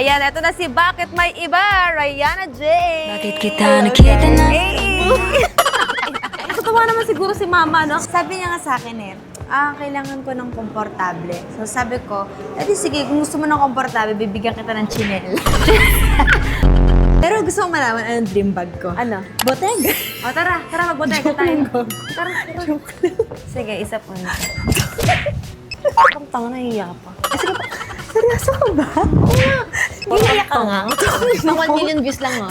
Ayan, eto na si Bakit May Iba, Rayana J. Bakit kita nakita na? Hey! Natutuwa naman siguro si Mama, no? Sabi niya nga sa akin eh, ah, kailangan ko ng komportable. So sabi ko, edi sige, kung gusto mo ng komportable, bibigyan kita ng chinel. Pero gusto mo malaman anong dream bag ko? Ano? Botega. O tara, tara magbotega tayo. Tara, tara. Sige, isa po na. Ang tanga nahiya pa. Eh, sige pa. Seryoso ka ba? Iiyak ka nga. Pang 1 million views lang, oh.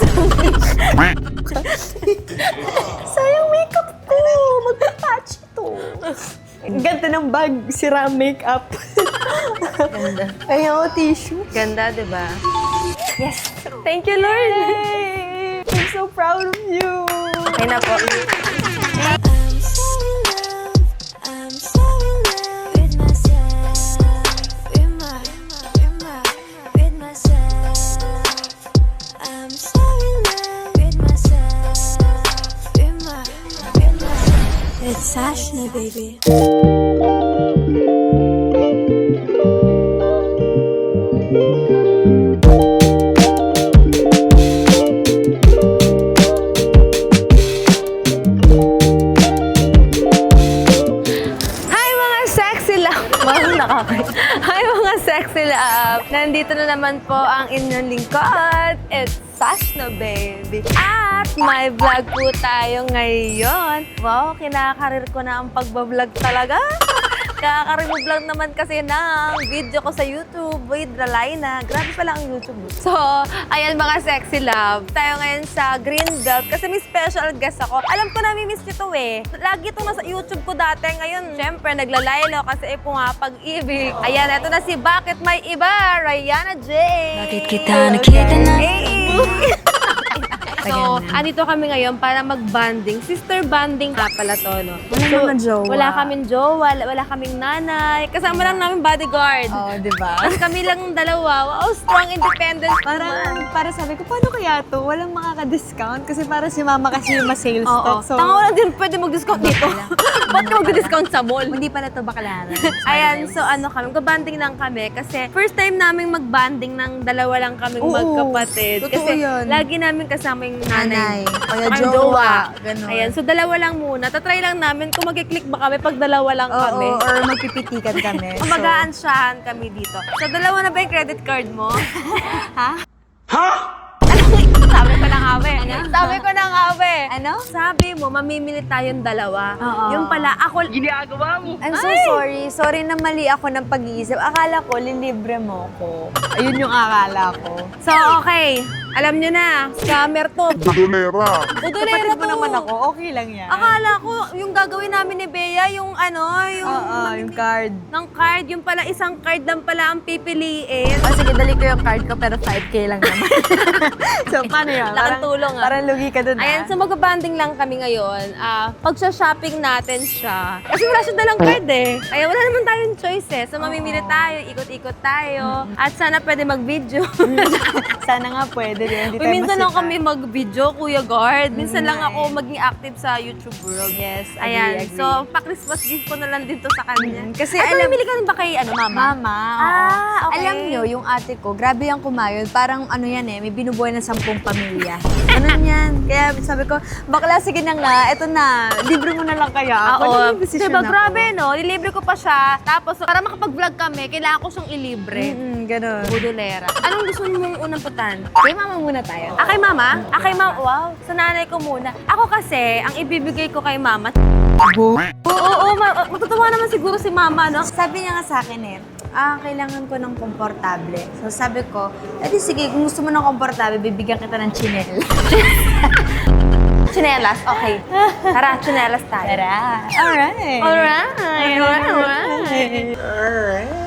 Sayang makeup ko! Magpa-patch ito. Ganda ng bag, sira ang makeup. Ganda. Kaya ko tissue. Ganda, di ba? Yes! Thank you, Lord! I'm so proud of you. Okay na po. Baby. May vlog po tayo ngayon. Wow, kinakarir ko na ang pagbablog talaga. Kakakarir mo vlog naman kasi ng video ko sa YouTube with Ralaina. Grabe pala ang YouTube. So, ayan mga sexy love. Tayo ngayon sa Greenbelt kasi may special guest ako. Alam ko na miss nyo to eh. Lagi itong nasa YouTube ko dati. Ngayon, syempre, naglalaylo kasi po nga pag-ibig. Ayan, eto na si Bakit May Iba, Rayana J. Bakit kita nakita na? Hey! So, andito kami ngayon para mag-banding. Sister banding nga pala to, no? Wala So, naman jowa. Wala kaming jowa, wala, wala kaming nanay. Kasama lang namin bodyguard. Oh, di ba? Tapos kami lang dalawa. Wow, strong independent. Parang, para sabi ko, paano kaya to? Walang makaka-discount kasi para si mama kasi yung ma-sales Oo. stock. So, Tanga lang din pwede mag-discount dito. Ba't ka mag-discount sa mall? hindi pala to bakalara. Ayan, so ano kami, mag-banding lang kami kasi first time namin mag-banding ng dalawa lang kaming Oo, magkapatid. totoo kasi yun. lagi namin kasama yung nanay. Nanay, kaya Ang jowa, ganun. Ayan, so dalawa lang muna. Tatry lang namin kung mag-click ba kami pag dalawa lang Oo, kami. or magpipitikan kami. Kung mag-aansyahan kami dito. So, dalawa na ba yung credit card mo? ha? Sabi ko ng awe. Sabi ko ng awe. Ano? Sabi mo, mamimili tayong dalawa. Oo. Yung pala, ako... I'm so sorry. Sorry na mali ako ng pag-iisip. Akala ko, lilibre mo ko. Ayun yung akala ko. So, okay. Alam nyo na, scammer to. Budolera. Budolero Kapatid mo to. naman ako, okay lang yan. Akala ko, yung gagawin namin ni Bea, yung ano, yung... Oo, yung card. ng card, yung pala isang card lang pala ang pipiliin. O sige, dali ko yung card ko pero 5K lang naman. so, paano yun? Laking tulong, ah. Parang lugi ka dun, ah. Ayan, so mag-banding lang kami ngayon. Ah, Pag-shopping natin siya. Kasi wala siya dalang card eh. Ay, wala naman tayong choice eh. So mamimili tayo, ikot-ikot tayo. At sana pwede mag-video. Sana nga pwede Hindi tayo minsan lang kami mag-video, Kuya Guard. Minsan Mm, lang nga ako maging active sa YouTube world. Yes, agree, Ayan. agree. So, pa-Christmas gift ko na lang din to sa kanya. Mm, kasi Ay, alam- mamimili ka rin ba kay ano, mama? Mama, oo. Ah, okay. Alam nyo, yung ate ko, grabe yung kumayod. Parang ano yan eh, may binubuhay na sampung pamilya. ano yan? Kaya sabi ko, bakla, sige na nga, eto na, libre mo na lang kaya ako. Oo. Naging decision Diba, ako. grabe, no? Nilibre ko pa siya. Tapos, para makapag-vlog kami, kailangan ko siyang ilibre. Mm, ganun. Budolera. Anong gusto mong unang putan? Kay mama muna tayo. Ah, kay mama? Ah, kay mama. Wow, sa nanay ko muna. Ako kasi, ang ibibigay ko kay mama, Oo, oo, ma- matutuwa naman siguro si mama, no? Sabi niya nga sa akin eh, ah, kailangan ko ng komportable. So sabi ko, edi sige, kung gusto mo ng komportable, bibigyan kita ng chinel. Chinelas, okay. Tara, chinelas tayo. Tara. Alright. Alright, alright, alright.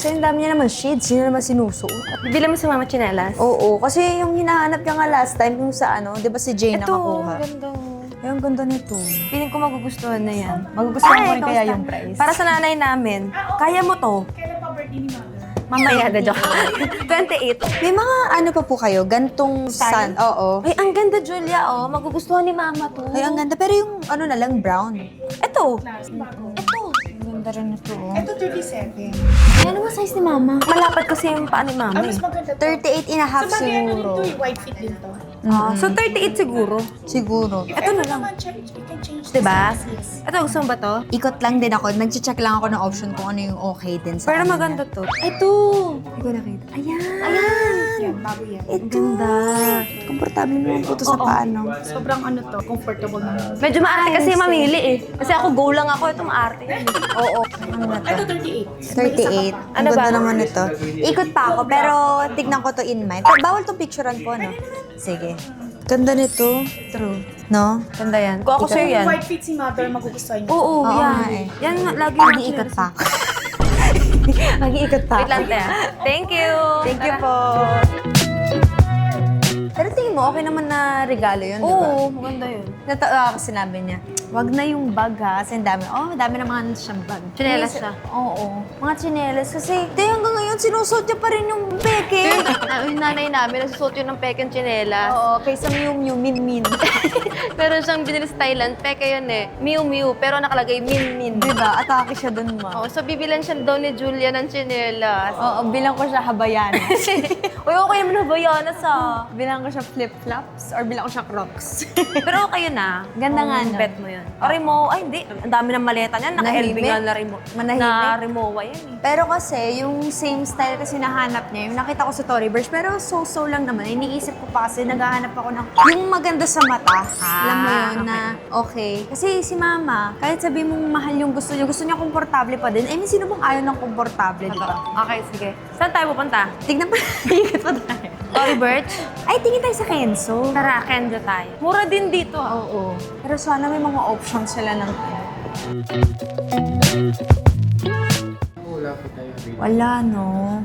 Kasi ang dami niya naman shades, sino naman sinusuot? Bibili mo si mama chinelas? Oo, kasi yung hinahanap niya nga last time kung sa ano, di ba si Jane Ito, nakakuha? ganda. Ay, ang ganda nito. Feeling ko magugustuhan na yan. Magugustuhan ko rin kaya yung price. Para sa nanay namin, kaya mo to. Mamaya na joke. 28. May mga ano pa po kayo, gantong sun. Oo. Ay, ang ganda, Julia, oh. Magugustuhan ni mama to. Ay, ang ganda. Pero yung ano na lang, brown. Ito. Ito. Ganda rin ito, oh. Ito 37. Ano ba size ni mama? Malapad kasi yung paa ni mama Ang eh. mas maganda to. 38 and a half Sa bagay, ano siguro. rin to eh, white fit din to. Ah, so 38 siguro. Siguro. Ito na lang. change, can change Diba? Ito, gusto mo ba to? Ikot lang din ako. Nag-check lang ako ng option kung ano yung okay din sa Pero kanila. maganda to. Ito! Hindi ko nakita. Ayan! Ayan! Yan, bago yan. Ito! Ganda. Komportable mo po to sa paano. Sobrang ano to, comfortable na. Medyo maarte kasi mamili eh. Kasi ako go lang ako, ito maarte. Oo. Ano na to? Ito 38. 38. Ang Ano ganda ba? naman ito. Ikot pa ako, pero tignan ko to in mind. Bawal tong picturean po, no? Sige. Ganda nito. True. No? Ganda yan. Kung ako sa'yo yan. White fit si mother, magugustuhan niyo. Oo, Oo yan. nga eh. Yan, nga, lagi Mag-iikot pa ako. Mag-iikot pa Wait ako. lang, ah. Thank you. Thank you po. Pero tingin mo, okay naman na regalo yun, di ba? Oo, maganda yun. Natawa ako sinabi niya, wag na yung bag ha, kasi ang dami, oh, dami na mga siyang bag. Tsinelas siya. Oo, mga tsinelas. Kasi, hanggang ngayon, sinusuot niya pa rin yung peke. Yung nanay namin, nasusuot yun ng pekeng chinela. Oo, kaysa Miu Miu Min Min. Meron siyang binili sa Thailand, peke yun eh. Miu Miu, pero nakalagay Min Min. di ba? Atake siya dun, ma. Oo, so bibilan siya daw ni Julia ng chinelas. Oo, bilang ko siya habayanas. Uy, okay naman na bayanas ah. bilang ko siya flip-flops or bilang ko siya crocs. Pero okay yun ah. Ganda nga, no? Bet mo yun. O Remo, ay hindi. Ang dami ng maleta niyan. Naka-LB Nahimik. nga na Remo. Manahimik. Na Remowa yan eh. Pero kasi, yung same style kasi nahanap niya, yung nakita ko sa Tory Burch, pero so-so lang naman. Iniisip ko pa kasi naghahanap ako ng yung maganda sa mata. Ah, Alam mo yun na okay. Kasi si mama, kahit sabi mong mahal yung gusto niya, gusto niya komportable pa din. I mean, sino bang ayaw ng komportable, di ba? Okay, sige. Saan tayo pupunta? Tignan pa, ikot pa tayo. Tory Birch? Ay, tingin tayo sa Kenzo. Tara, Kenzo tayo. Mura din dito ah. Oo. Pero sana may mga options sila ng Wala, no?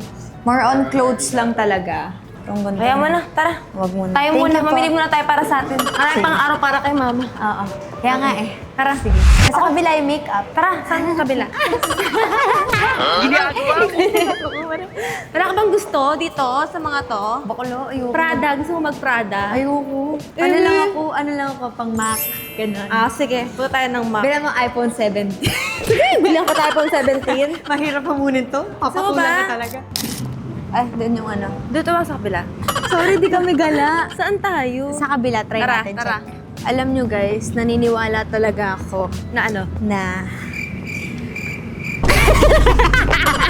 More on clothes lang talaga. Itong ganda. Kaya mo na, tara. Wag muna. Tayo Thank muna, you po. mamili muna tayo para sa atin. Marami pang araw para kay mama. Oo. Kaya nga eh. Tara, sige. Nasa kabila yung makeup. Tara, saan yung kabila? Wala ka bang gusto dito sa mga to? Baklo, ayoko. Prada, gusto mo mag-Prada? Ayoko. Ano lang ako, ano lang ako, pang Mac. Ganun. Ah, sige. Punta tayo ng Mac. Bilang mo iPhone 17. Sige, bilang ko tayo pang 17. Mahirap hamunin to. Gusto mo ba? talaga. Ay, doon yung ano. Dito ba sa kabila? Sorry, di kami gala. Saan tayo? Sa kabila, try Tara, natin tara. siya. Alam nyo guys, naniniwala talaga ako Na ano? na...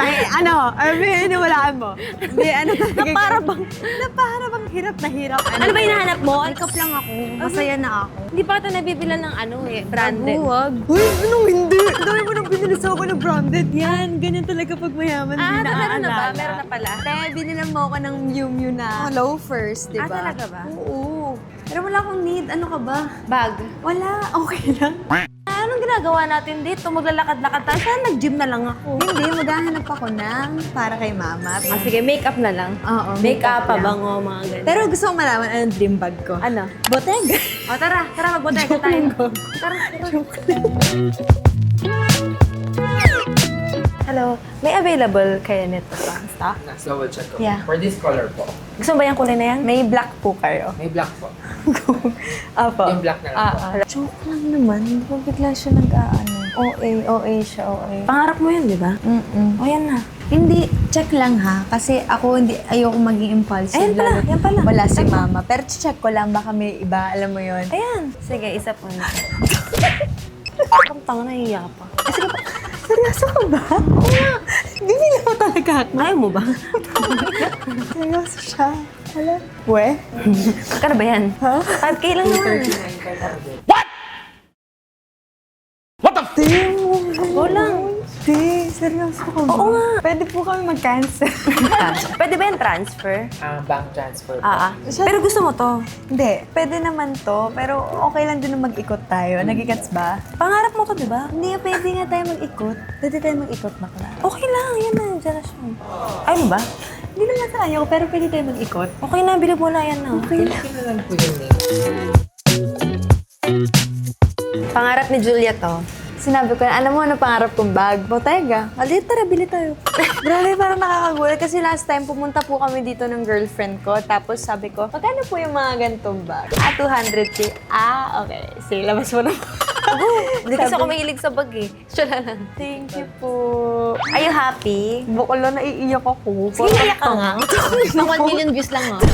Ay, ano? Ay, hiniwalaan mo. Hindi, ano talaga. Na para bang... Na para bang hirap na hirap. Ano ba hinahanap mo? Makeup lang ako. Masaya na ako. Hindi pa ito nabibilan ng ano eh, branded. Wag. Uy, anong hindi? Ang dami mo nang binili sa ako ng branded. Yan, ganyan talaga pag mayaman. Ah, meron na ba? naaalala. Meron na pala? Te, binilan mo ako ng Miu Miu na loafers, di Ah, ba? talaga ba? Oo. Pero wala akong need. Ano ka ba? Bag. Wala. Okay lang. Ah, Anong ginagawa natin dito? Maglalakad-lakad tayo. Sana nag-gym na lang ako. Hindi, maghahanap ako ng para kay mama. Ah, sige, makeup na lang. Oo, Makeup, makeup lang. pabango, mga ganyan. Pero gusto kong malaman anong dream bag ko. ano? Botega. O tara, tara magbotega tayo. Tara, Hello, may available kayo nito sa stock? Let's double check ko. Yeah. For this color po. Gusto mo ba yung kulay na yan? May black po kayo. May black po. Apo. Yung black na lang Ah, po. ah. Joke lang naman. Hindi ko bigla siya nag-aano. OA, OA siya, OA. Pangarap mo yun, di ba? Mm-mm. O yan na. Hindi, check lang ha. Kasi ako hindi, ayoko maging impulsive. Ayan pala, lalo- yan pala. Wala si mama. Pero check ko lang, baka may iba, alam mo yon. Ayan. Sige, isa po na. Ang tanga na hiya pa. Eh, sige po. Seryoso ka ba? Bibili ko talaga ako. Ayaw mo ba? Seryoso siya. Wala. We? Magkano ba yan? Ha? 5K lang naman. Di mo. Go lang. Di, seryoso ka ba? Oo nga. Pwede po kami mag-cancel. Pwede ba yung transfer? Ah, bank transfer po. Ah, ah. Pero gusto mo to. Hindi, pwede naman to. Pero okay lang din na mag-ikot tayo. Nagigats ba? Pangarap mo to, di ba? Hindi, pwede nga tayo mag-ikot. Pwede tayo mag-ikot, bakla. Okay lang. Yan na. Diyan na siya. Ayaw mo ba? Hindi naman sa ayaw, pero pwede tayo mag-ikot. Okay na. Bilib mo na. Yan na. Okay lang. Yun na lang po yung name. Pangarap ni Julia to. Sinabi ko, alam mo ano pangarap kong bag? Bottega. Alit, tara, bili tayo. Grabe, parang nakakagulat. Kasi last time, pumunta po kami dito ng girlfriend ko. Tapos sabi ko, magkano po yung mga gantong bag? Ah, 200k. Ah, okay. Sige, labas mo na. Hindi kasi ako mahilig sa bag eh. Siya lang. Thank you po. Are you happy? Bakla, naiiyak ako. Sige, iyak ka nga. Pang 1 million views lang ah.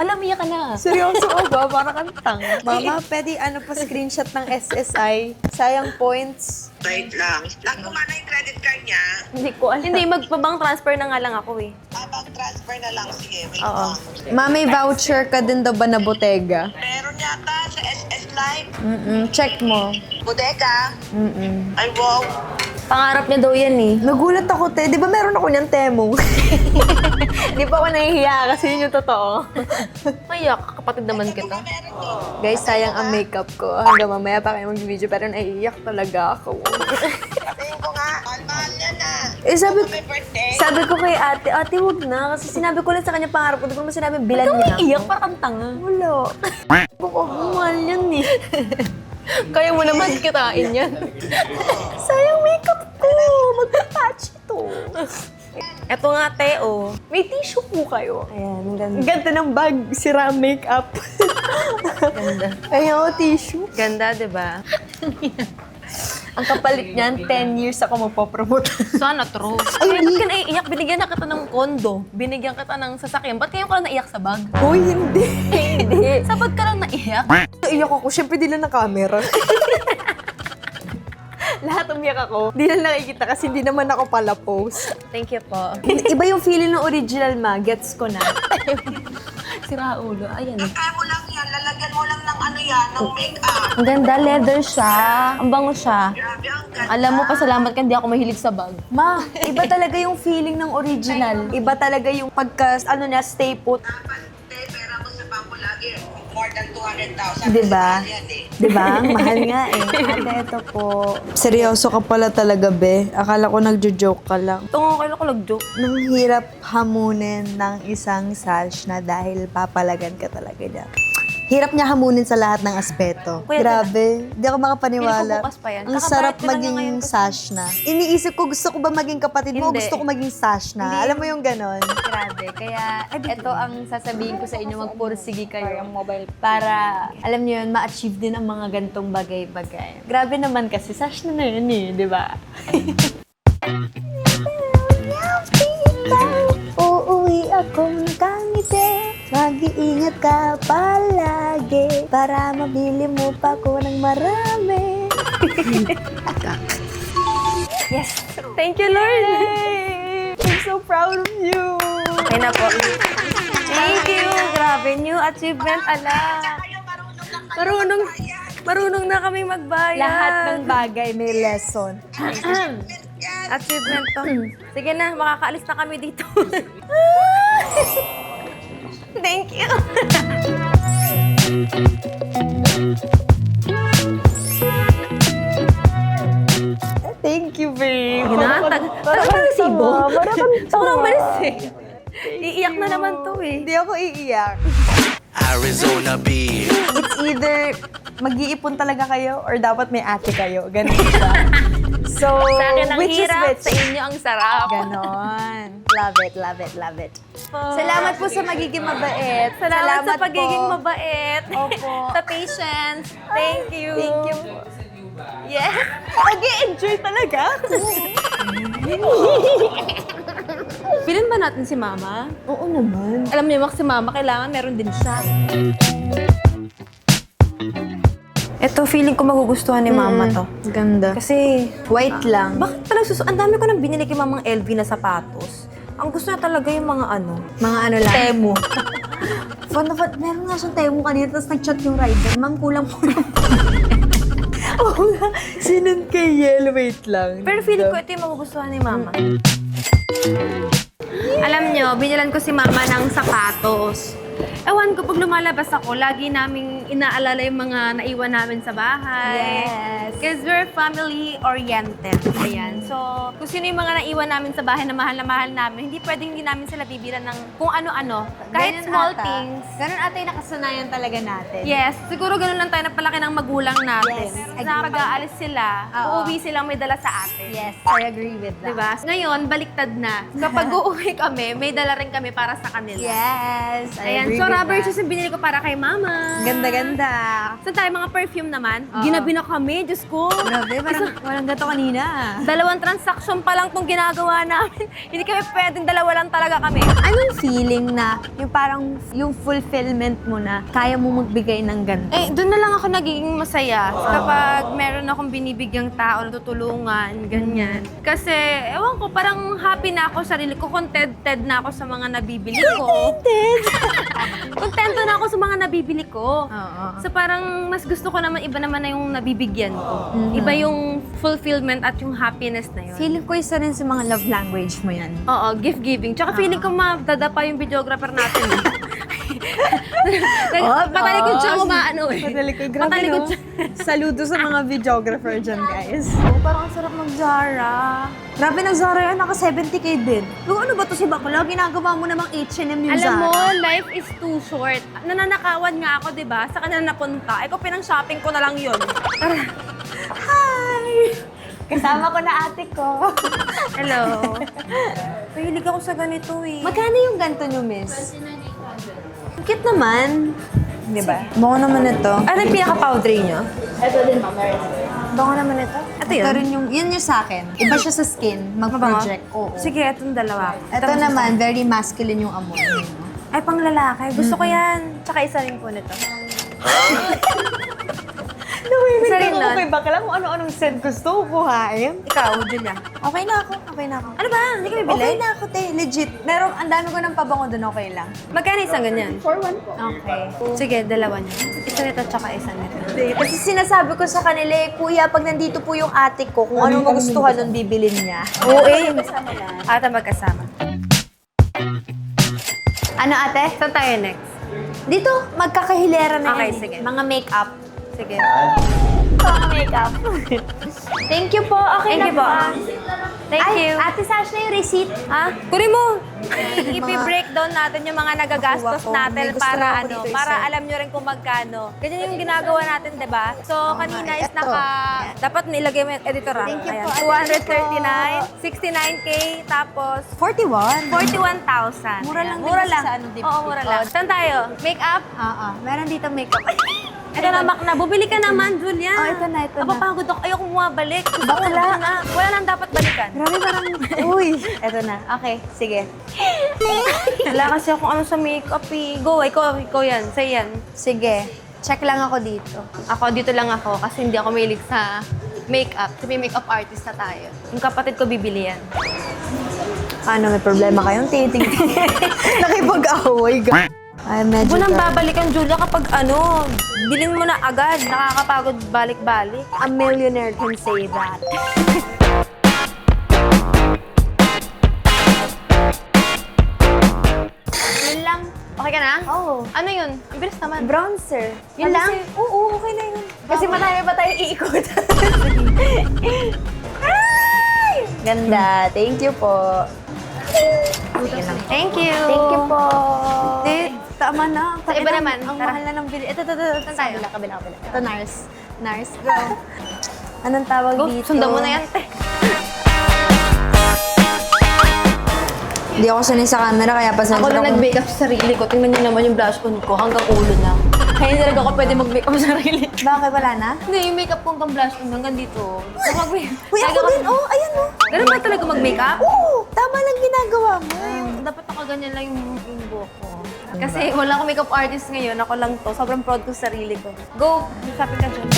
Alam, iyak ka na. Seryoso ka ba? Para kang tanga. Mama, pwede ano pa screenshot ng SSI? Sayang points. Wait lang. Nakuha na yung credit card niya. Hindi ko alam. Hindi, magpabang transfer na nga lang ako eh. Habang transfer na lang. Sige, wait Oo. lang. Ma, may voucher ka din daw ba na botega? Meron yata sa SS Live. Mm-mm. Check mo. Bodega. Mm-mm. Ay, wow. Pangarap niya daw yan eh. Nagulat ako, te. Di ba meron ako niyan temo? Di pa ako nahihiya kasi yun yung totoo. Mayak, kapatid naman kita. Guys, sayang ang makeup ko. Hanggang mamaya pa kayo mag-video pero naiiyak talaga ako. Sabihin ko nga, mahal-mahal yan na. eh, sabi, birthday. sabi ko kay ate, ate, wag na. Kasi sinabi ko lang sa kanya pangarap ko. Di ko naman sinabi, bilan niya. Iyak, parang tanga. Wala. Ko, mahal yan eh. Kaya mo naman kitain yan. Sayang makeup ko. Magpa-patch ito. Eto nga, Teo. May tissue po kayo. Ayan, ang ganda. Ganda ng bag, sira ang makeup. Ganda. Ayun, oh, tissue. Ganda, di ba? Ang kapalit niyan, 10 years ako magpo-promote. Sana true. Ay, ba't ka naiiyak? Binigyan na kita ng kondo. Binigyan kita ng sasakyan. Ba't kayo ka lang naiyak sa bag? Uy, hindi. Hindi. Sa bag ka lang naiyak? Naiyak ako. Siyempre, di lang na camera. Lahat umiyak ako. Di lang nakikita kasi hindi naman ako pala post. Thank you po. Iba yung feeling ng original ma. Gets ko na. Si Raulo. Ayan. Kaya mo lang yan. Lalagyan mo lang ng ano yan, ng make-up. Ang ganda, leather siya. Ang bango siya. Grabe, ang ganda. Alam mo, pasalamat ka, hindi ako mahilig sa bag. Ma, iba talaga yung feeling ng original. Iba talaga yung pagka, ano niya, stay put. Dapat, More than 200,000. Diba? Eh. Diba? Ang mahal nga eh. Ate, ito po. Seryoso ka pala talaga, be. Akala ko nagjo-joke ka lang. Ito nga, kailan ko nag-joke. Nang hirap hamunin ng isang sash na dahil papalagan ka talaga niya. Hirap niya hamunin sa lahat ng aspeto. Kuya, Grabe. Hindi ako makapaniwala. Feeling ko bukas pa yan. Ang Kakabayad sarap ko maging ngayon kasi- sash na. Iniisip ko, gusto ko ba maging kapatid mo? o Hindi. Gusto ko maging sash na. Hindi. Alam mo yung ganon? Grabe. Kaya ito ang sasabihin ko sa inyo, magpursige kayo mobile para, alam niyo yun, ma-achieve din ang mga gantong bagay-bagay. Grabe naman kasi, sash na na yun eh, di ba? Uuwi ako nakangiti Mag-iingat ka palagi Para mabili mo pa ko ng marami Yes. Thank you, Lord. I'm so proud of you Ayun na po. Thank you. Grabe, new achievement, ala. Marunong marunong na kami magbayad. Lahat ng bagay may lesson Achievement to. Sige na, makakaalis na kami dito. Thank you. Thank you, babe Hinatag. Parang kang Sobrang tama. balis eh. Iiyak na naman to eh. Hindi ako iiyak Arizona B. It's either mag-iipon talaga kayo or dapat may ate kayo. Ganun siya. So, Sa akin ang which is hirap, which? sa inyo ang sarap. Ganon. Love it, love it, love it. Salamat po sa magiging mabait. Salamat, sa po. pagiging mabait. Opo. sa patience. Thank you. Thank you po. Yes. Mag-enjoy talaga. Pilin ba natin si Mama? Oo naman. Alam niyo, Max, si Mama, kailangan meron din siya. Ito, feeling ko magugustuhan ni Mama to. Ganda. Kasi, White lang. bakit pala susu... Ang dami ko nang binili kay Mamang LV na sapatos. Ang gusto niya talaga yung mga ano, Mga ano lang. temo. Fun na fun. Meron nga siyang temo kanina, tapos nag-chat yung rider. Ma'am, kulang po lang. Oo nga. Sinun kay Yel. Wait lang. Pero feeling ko ito yung magugustuhan ni Mama. Alam niyo, binilan ko si Mama ng sapatos. Ewan ko, pag lumalabas ako, lagi naming inaalala yung mga naiwan namin sa bahay. Yes. Because we're family-oriented. Ayan. So, kung sino yung mga naiwan namin sa bahay na mahal na mahal namin, hindi pwedeng hindi namin sila bibilan ng kung ano-ano. Kahit Ganun small ata. things. Ganun ata yung nakasanayan talaga natin. Yes, siguro ganun lang tayo napalaki ng magulang natin. Yes, agree. na pag-aalis sila, Oo. uuwi silang may dala sa atin. Yes, I agree with that. Diba? Ngayon, baliktad na. Kapag uuwi kami, may dala rin kami para sa kanila. Yes, I Ayan, So, rubber shoes yung binili ko para kay mama. Ganda-ganda. Saan tayo? Mga perfume naman. Oo. Ginabi na kami, Diyos ko. Grabe, parang walang gato kanina. Dalawang transaction pa lang tong ginagawa namin. Hindi kami pwedeng dalawa lang talaga kami. Anong feeling na yung parang yung fulfillment mo na kaya mo magbigay ng ganito? Eh, doon na lang ako nagiging masaya kapag meron akong binibigyang tao na tutulungan, ganyan. Kasi, ewan ko, parang happy na ako sa sarili ko, contented na ako sa mga nabibili ko. Contented? Kontento na ako sa mga nabibili ko. Oo. So parang mas gusto ko naman, iba naman na yung nabibigyan ko. Mhm. Iba yung fulfillment at yung happiness na yun. Feeling ko isa rin sa mga love language mo yan. Oo, gift giving. Tsaka feeling ko madadapa yung videographer natin. eh. Oh, Patalikod siya boss. umaano eh. Patalikod. Grabe, Patalikod no? siya. Saludo sa mga videographer dyan, guys. Oh, parang ang sarap mag-Zara. Grabe ng Zara yan, naka 70k din. Yung ano ba to si Bakla? Ginagawa mo namang H&M yung Alam Zara. mo, life is too short. Nananakawan nga ako, di ba? Sa kanila napunta. Ikaw pinang-shopping ko na lang yun. Hi! Kasama ko na ate ko. Hello. Mahilig ako sa ganito eh. Magkano yung ganito nyo, miss? Ang cute naman. Di ba? Bango naman ito. Ano yung pinaka-powdery nyo? Bango naman ito. Ito yun? Ito rin yung, yun yung sa akin. Iba siya sa skin, mag-project. Oo. Sige, itong dalawa. Ito naman, very masculine yung amoy. Ay, pang lalaki. Gusto ko yan. Tsaka isa rin po nito. Isa rin nun. bakla kung ano-anong scent gusto ko kuhain. Ikaw, Julia. Okay na ako, okay na ako. Ano ba? Hindi ka bibili? Okay na ako, te. Legit. Meron, ang dami ko ng pabango doon, okay lang. Magkano isang ganyan? Okay. Sige, dalawa niyo. Isa nito tsaka isa nito. Kasi sinasabi ko sa kanila, eh, kuya, pag nandito po yung ate ko, kung anong magustuhan nun, bibilin niya. Oo eh. Ata magkasama. Ano ate? Saan tayo next? Dito, magkakahilera na Okay, yan. eh. sige. Mga make-up. Sige. Mga make-up. Thank you po. Okay Thank na you po. Thank Ay, you. Ate Sash na yung receipt. Ha? Kunin mo! I-breakdown natin yung mga nagagastos Nakuha ko. natin May gusto para lang ako ano, dito, para isa. alam nyo rin kung magkano. Ganyan yung ginagawa natin, 'di ba? So, kanina is Eto. naka dapat nilagay mo yung editor ah. Thank you Ayan, po, Ate 239, 69k tapos 41. 41,000. Mura lang din Mura kasi lang. sa ano, di ba? Oo, mura lang. Saan tayo? Make-up? Oo. Meron dito makeup. Ito na, bakla. Bubili ka naman, Julia. Oh, ito na, ito na. Napapagod ako. Ayoko bumabalik. Bakla. na. Wala nang dapat balikan. Grabe parang, uy. Eto na. Okay, sige. Wala kasi ako ano sa makeup eh. Go, ikaw, ikaw yan. Say yan. Sige. Check lang ako dito. Ako, dito lang ako kasi hindi ako mahilig sa makeup. Kasi may makeup artist na tayo. Yung kapatid ko bibili yan. Ano, may problema kayong titing? Nakipag-away ka. Ay, medyo... Huwag nang babalikan, Julia, kapag ano, bilin mo na agad. Nakakapagod balik-balik. A millionaire can say that. Yun lang. Okay ka na? Oo. Ano yun? Ang bilis naman. Bronzer. Yun lang? Oo, okay na yun. Kasi marami pa tayo iikot. Ay! Ganda. Thank you po. Thank you. Thank you po. Eh, tama na. Sa iba naman. Ang Tara. mahal na ng bili. Ito, ito, ito. ito. Saan tayo? Kabila, kabila, kabila. Ito, Nars. Nars, go. Anong tawag Go, dito? sundan mo na yan. te. Hindi ako sanay sa camera, kaya pasensya Ako na kung- nag-makeup sa sarili ko. Tingnan niyo naman yung blush on ko hanggang ulo na. Kaya hindi talaga ako pwede mag-makeup sa sarili. Bakit wala na? Hindi, yung makeup ko hanggang blush on hanggang dito. So, mag Uy, ako din. Oh, ayan oh. Ganun ba talaga mag-makeup? Oo, tama lang ginagawa mo. Dapat nakaganyan lang yung, yung buhok ko. Kasi wala akong makeup artist ngayon. Ako lang to. Sobrang proud ko sa sarili ko. Go! Shopping ka dyan.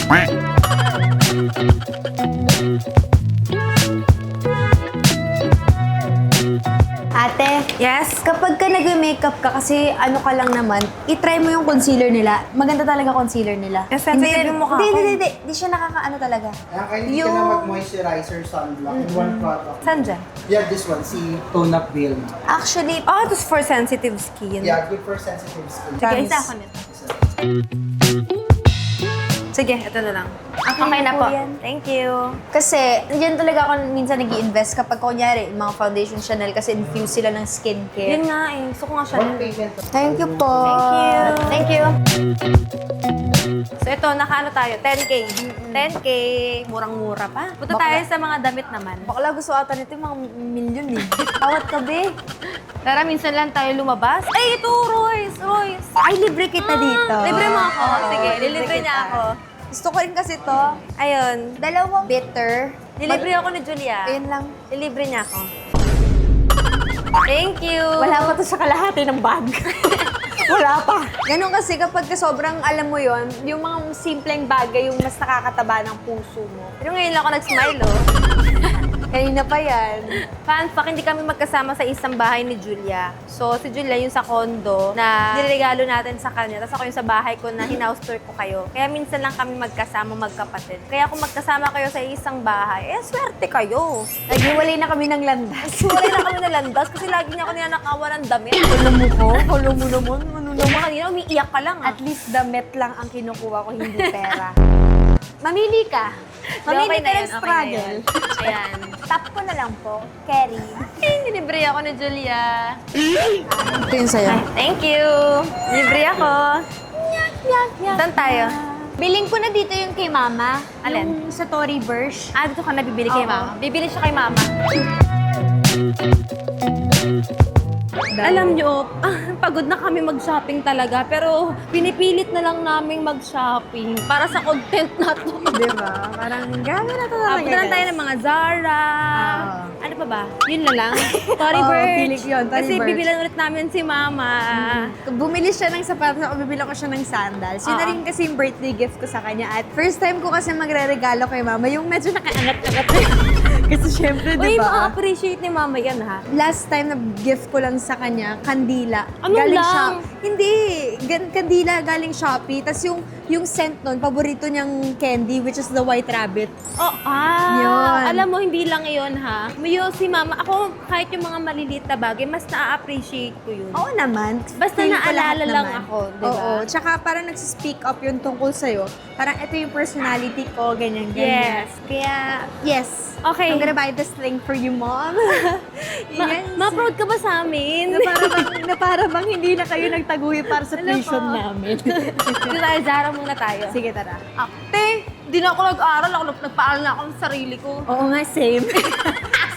Ate, Yes? kapag ka nag-makeup ka, kasi ano ka lang naman, itry mo yung concealer nila. Maganda talaga concealer nila. Eh, sensitive yung mukha Hindi, ko. hindi, hindi. Hindi siya nakakaano talaga. Kaya kayo hindi ka na mag-moisturizer sunblock in one product. Saan dyan? Yeah, this one, si Tone Up Veil. Actually, Oh, was for sensitive skin. Yeah, good for sensitive skin. Sige, Promise. isa ako nito. Sige, ito na lang. Okay, na po yan. Thank you. kasi, yan talaga ako minsan nag invest kapag kunyari, mga foundation Chanel kasi infuse sila ng skincare. Yun nga eh. Gusto ko nga payment Thank you po. Thank you. Thank you. So ito, nakaano tayo? 10K. 10K. Murang-mura pa. Punta tayo sa mga damit naman. Bakla gusto ata nito yung mga milyon eh. Tawat ka, be. Tara, minsan lang tayo lumabas. Ay, ito, Royce! Royce! Ay, libre kita dito. Libre mo ako. Oo, Sige, libre lilibre niya kita. ako. Gusto ko rin kasi to. Ayun. Dalawang bitter. Nilibre ako ni Julia. Ayun lang. Nilibre niya ako. Thank you! Wala pa to sa kalahati ng bag. Wala pa. Ganun kasi kapag ka sobrang alam mo yon yung mga simpleng bagay yung mas nakakataba ng puso mo. Pero ngayon lang ako nag-smile, oh. Kanina pa yan. Fun fact, hindi kami magkasama sa isang bahay ni Julia. So, si Julia yung sa condo na niregalo natin sa kanya. Tapos ako yung sa bahay ko na hinouse tour ko kayo. Kaya minsan lang kami magkasama magkapatid. Kaya kung magkasama kayo sa isang bahay, eh, swerte kayo. Naghiwalay na kami ng landas. Wala na kami nalandas kasi lagi niya ako ninanakawan ng damit. Alam mo ko? Alam mo naman. Ano mga kanina, umiiyak ka lang. ah. At least damit lang ang kinukuha ko, hindi pera. Mamili ka. Mamili Okay na ka ng okay na struggle. yan. Ayan. Tap ko na lang po. Carry. Eh, nilibre ako ni Julia. Ito yung sa'yo. Thank you. Libre ako. Saan tayo? Biling ko na dito yung kay mama. Alin? Yung sa Tory Burch. Ah, dito ka na bibili kay Oo. mama. Bibili siya kay mama. Alam nyo, pagod na kami mag-shopping talaga. Pero pinipilit na lang namin mag-shopping para sa content na to. Di ba? Parang grabe na to Ah, talaga. punta lang tayo guys. ng mga Zara. Oo. Ano pa ba? Yun na lang. Tory Oo, Burch. pilik yun, Tory Kasi Burch. bibilan ulit namin si mama. Bumili siya ng sapatos ako, bibili ko siya ng sandals. Yun na Oo. rin kasi yung birthday gift ko sa kanya. At first time ko kasi magre-regalo kay mama, yung medyo nakaangat-angat. Kasi syempre, Uy, di ba? ma-appreciate ni mama yan ha. Last time na gift ko lang sa kanya, kandila. Ano lang? Shop- hindi, gan kandila galing Shopee. Tapos yung, yung scent nun, paborito niyang candy, which is the white rabbit. Oh, ah. Yun. Alam mo, hindi lang yun, ha? Yung si mama, ako, kahit yung mga maliliit na bagay, mas na-appreciate ko yun. Oo naman. Basta Feel ko naalala lang naman. ako, di ba? Oo. Tsaka parang nagsispeak up yung tungkol sa'yo. Parang ito yung personality ko, ganyan, ganyan. Yes. Kaya, Yes. Okay. I'm gonna buy this thing for you, mom. ma- yes. ma-proud ka ba sa amin? na para bang, na para bang hindi na kayo nagtaguhi para sa Ano tuition namin. Dito tayo, Zara muna tayo. Sige, tara. Ate, hindi na ako nag-aral. Ako nagpaaral na ako ng sarili ko. Oo nga, same.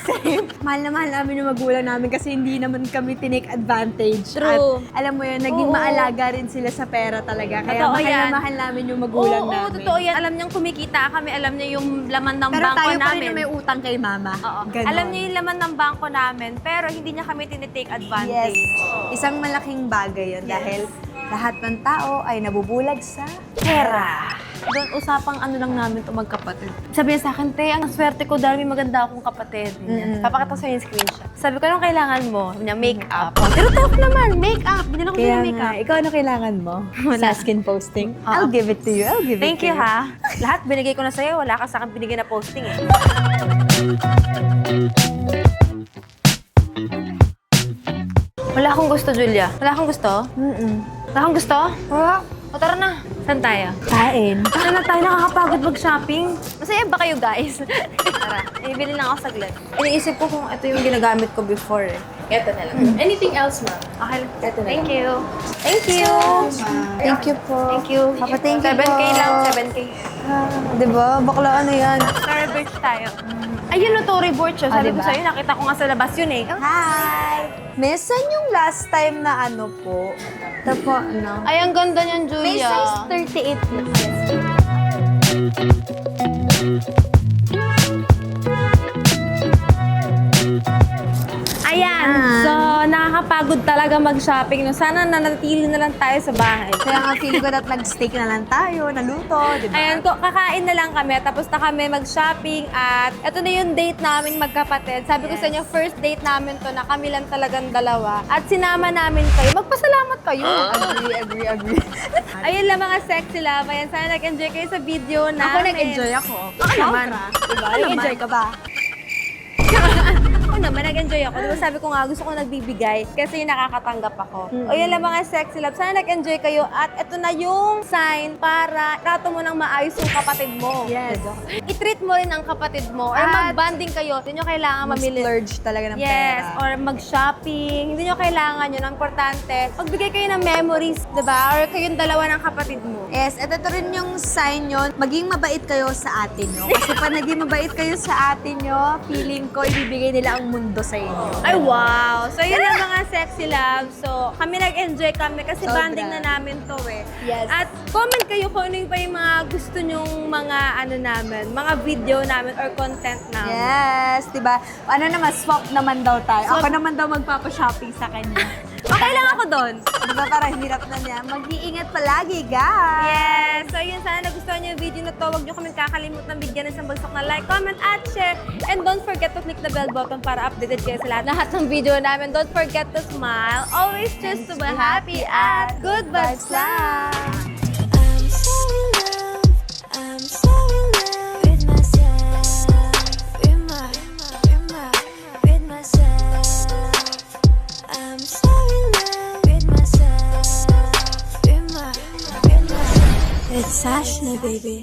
same. Mahal na mahal namin yung magulang namin kasi hindi naman kami tinake advantage. True. At alam mo yun, naging Oo. maalaga rin sila sa pera talaga. Kaya Totoo mahal yan. na mahal namin yung Oo, magulang oo, namin. totoo yan. Alam niyang kumikita kami. Alam niya yung laman ng Pero bangko tayo pa namin. rin na may utang kay mama. Oo. Ganon. Alam niya yung laman ng bangko namin, pero hindi niya kami tinitake Yes. advantage. Isang malaking bagay yun dahil lahat ng tao ay nabubulag sa pera. Doon, usapang ano lang namin to magkapatid. Sabi niya sa akin, te, ang swerte ko dahil may maganda akong kapatid. Ganyan. Papakita sa'yo yung screenshot. Sabi ko, anong kailangan mo? Sabi niya, makeup. Pero talk naman, makeup. Binila ko sa'yo Kaya nga, makeup. ikaw ano kailangan mo? Sa skin posting? Oo. I'll give it to you. I'll give Thank it to you, ha. Lahat binigay ko na sa'yo. Wala ka sa akin binigay na posting, eh. Wala akong gusto, Julia. Wala akong gusto? Mm-mm. Akong gusto? Wala. O, tara na. Saan tayo? Kain. Tara na tayo, nakakapagod mag-shopping. Masaya ba kayo, guys? Tara, ibili lang ako saglit. Iniisip ko kung ito yung ginagamit ko before eh. Ito na lang. Anything else, ma'am? Okay lang. Ito na Thank you. Thank you. Thank you po. Thank you. Papa, thank you 7K po. lang, 7K. Ah, di ba? Bakla ano yan? Burch tayo. Ayun na Tory Burch. oh. Ah, Sabi ko diba? sa'yo, nakita ko nga sa labas yun eh. Hi! Mesan yung last time na ano po? Ito po, ano? Ay, ang ganda niyan, May Julia. size 38 pieces. Ayan. Ayan. Nakakapagod talaga mag-shopping. No? Sana nanatili na lang tayo sa bahay. Kaya nga feeling ko that nag-steak na lang tayo, naluto, di ba? Ayan, ko- kakain na lang kami. Tapos na kami mag-shopping at ito na yung date namin magkapatid. Sabi ko sa inyo, first date namin to na kami lang talagang dalawa. At sinama namin kayo. Magpasalamat kayo. Agree, agree, agree. Ayun lang mga sexy love. Ayan, sana nag-enjoy kayo sa video namin. Ako nag-enjoy ako. Ako naman. Diba? Nag-enjoy ka ba? Ako naman, nag-enjoy ako. Diba sabi ko nga, gusto ko nagbibigay kasi yung nakakatanggap ako. O yun lang mga sexy love. Sana nag-enjoy kayo at ito na yung sign para trato mo ng maayos yung kapatid mo. Yes. I-treat mo rin ang kapatid mo or mag-banding kayo. Hindi nyo kailangan mamili. Mag-splurge talaga ng Yes, pera. or mag-shopping. Hindi nyo kailangan yun. Ang importante, magbigay kayo ng memories, di ba? Or kayong dalawa ng kapatid mo. Yes, at ito rin yung sign nyo, maging mabait kayo sa atin nyo. Kasi pag naging mabait kayo sa atin nyo, feeling ko ibibigay nila ang mundo sa inyo. Ay, wow! So, yun ang mga sexy love. So, kami nag-enjoy kami kasi Sobra. banding na namin to eh. Yes. At comment kayo kung ano yung pa yung mga gusto nyong mga ano namin, mga video namin or content namin. Yes, di ba? Ano naman, swap naman daw tayo. Ako naman daw magpapa-shopping sa kanya. Okay lang ako doon. di ba parang hirap na niya? Mag-iingat palagi, guys! Yes! So yun, sana nagustuhan niyo yung video na to. Huwag niyo kami kakalimutan bigyan ng isang bagsak na like, comment, at share. And don't forget to click the bell button para updated kayo sa lahat, lahat ng video namin. Don't forget to smile. Always choose to be happy at good vibes lang! Sashna, baby.